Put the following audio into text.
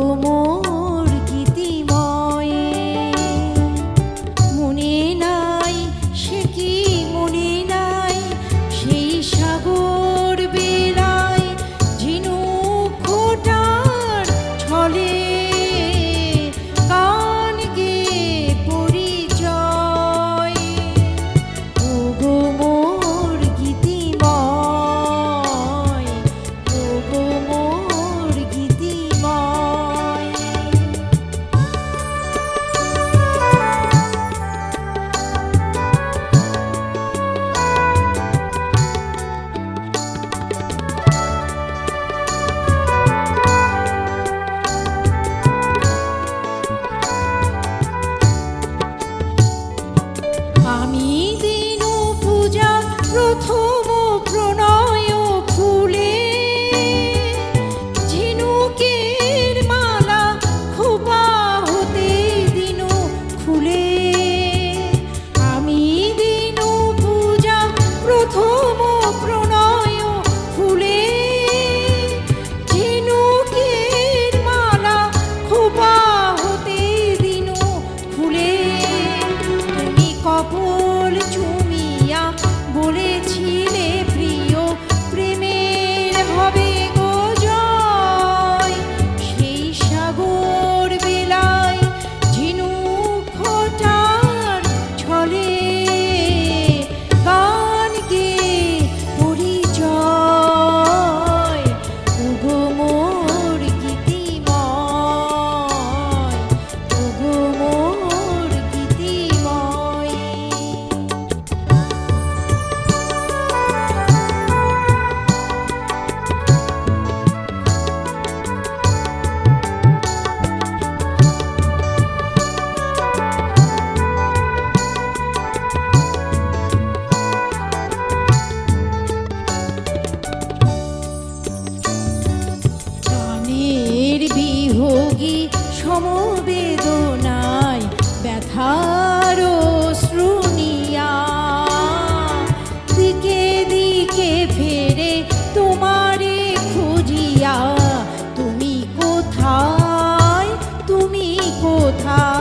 more. You. সমবেদনায় ব্যথার শ্রুনিয়া দিকে দিকে ফেরে তোমারে খুঁজিয়া তুমি কোথায় তুমি কোথায়?